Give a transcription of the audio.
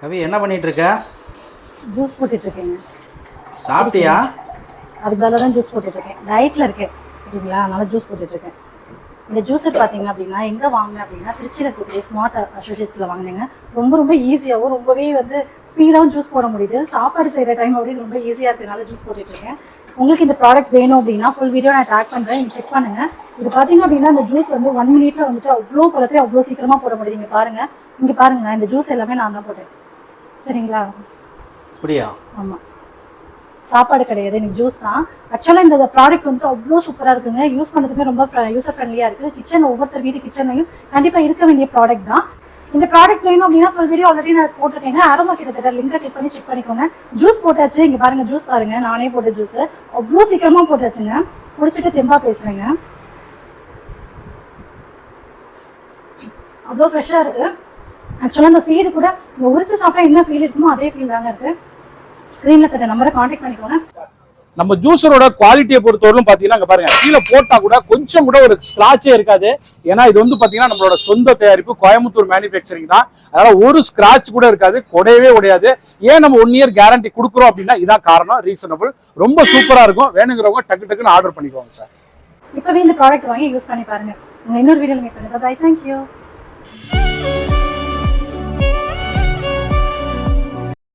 கவி என்ன பண்ணிட்டு இருக்க ஜூஸ் போட்டுட்டு இருக்கேங்க சாப்பிட்டியா? அதுக்கு பதிலாக தான் ஜூஸ் போட்டுட்டு இருக்கேன் டயட்ல இருக்கேன் சரிங்களா? அதனால ஜூஸ் போட்டுட்டு இருக்கேன் இந்த ஜூஸர் பார்த்தீங்க அப்படின்னா எங்கே வாங்கினேன் அப்படின்னா திருச்சியில் இருக்கக்கூடிய ஸ்மார்ட் அசோசியேட்ஸில் வாங்கினேங்க. ரொம்ப ரொம்ப ஈஸியாகவும் ரொம்பவே வந்து ஸ்பீடாகவும் ஜூஸ் போட முடியுது. சாப்பாடு செய்கிற டைம் அப்படின்னு ரொம்ப ஈஸியாக இருக்கிறதுனால ஜூஸ் போட்டுட்டு இருக்கேன் உங்களுக்கு இந்த ப்ராடக்ட் வேணும் அப்படின்னா ஃபுல் வீடியோ நான் டேக் பண்ணுறேன் நீங்கள் செக் பண்ணுங்க. இது பார்த்தீங்க அப்படின்னா இந்த ஜூஸ் வந்து ஒன் மினிட்ல வந்துட்டு அவ்வளோ பழத்தையும் அவ்வளோ சீக்கிரமாக போட முடியுது. இங்கே பாருங்க. இங்கே பாருங்க இந்த ஜூஸ் எல்லாமே நான் தான் போட்டேன். சரிங்களா? அப்படியா? ஆமாம் சாப்பாடு கிடையாது எனக்கு ஜூஸ் தான். ஆக்சுவலாக இந்த ப்ராடக்ட் வந்துட்டு அவ்வளோ சூப்பராக இருக்குங்க. யூஸ் பண்ணுறதுமே ரொம்ப யூசர் ஃப்ரெண்ட்லியாக இருக்குது கிச்சன் ஒவ்வொருத்தர் வீட்டு கிச்சன்லையும் கண்டிப்பாக இருக்க வேண்டிய ப்ராடக்ட் தான். இந்த ப்ராடக்ட் வேணும் அப்படின்னா ஃபுல் வீடியோ ஆல்ரெடி நான் போட்டிருக்கேங்க. ஆரோமா கிட்டத்தட்ட லிங்கை கிளிக் பண்ணி செக் பண்ணிக்கோங்க. ஜூஸ் போட்டாச்சு. இங்கே பாருங்க ஜூஸ் பாருங்க. நானே போட்ட ஜூஸ் அவ்வளோ சீக்கிரமாக போட்டாச்சுங்க. குடிச்சிட்டு தெம்பா பேசுகிறேங்க அவ்வளோ ஃப்ரெஷ்ஷாக இருக்குது ஆக்சுவலாக இந்த சீடு கூட இந்த உரிச்சு சாப்பிட்டா என்ன ஃபீல் இருக்குமோ அதே ஃபீல் தாங்க இருக்குது ஸ்க்ரீனில் தர நம்பரை காண்டாக்ட் பண்ணிக்கோங்க. நம்ம ஜூஸரோட குவாலிட்டியை பொறுத்தவரைக்கும் பாத்தீங்கன்னா இங்க பாருங்க கீழே போட்டா கூட கொஞ்சம் கூட ஒரு ஸ்கிராச்சே இருக்காது. ஏன்னா இது வந்து பாத்தீங்கன்னா நம்மளோட சொந்த தயாரிப்பு கோயம்புத்தூர் மேனுஃபேக்சரிங் தான். அதனால ஒரு ஸ்கிராச் கூட இருக்காது குடையவே உடையாது. ஏன் நம்ம ஒன் இயர் கேரண்டி கொடுக்குறோம் அப்படின்னா இதான் காரணம் ரீசனபிள் ரொம்ப சூப்பரா இருக்கும். வேணுங்கிறவங்க டக்கு டக்குன்னு ஆர்டர் பண்ணிக்கோங்க சார் இப்போவே இந்த ப்ராடக்ட் வாங்கி யூஸ் பண்ணி பாருங்க. இன்னொரு வீடியோ மீட் பண்ணுங்க பை தேங்க்யூ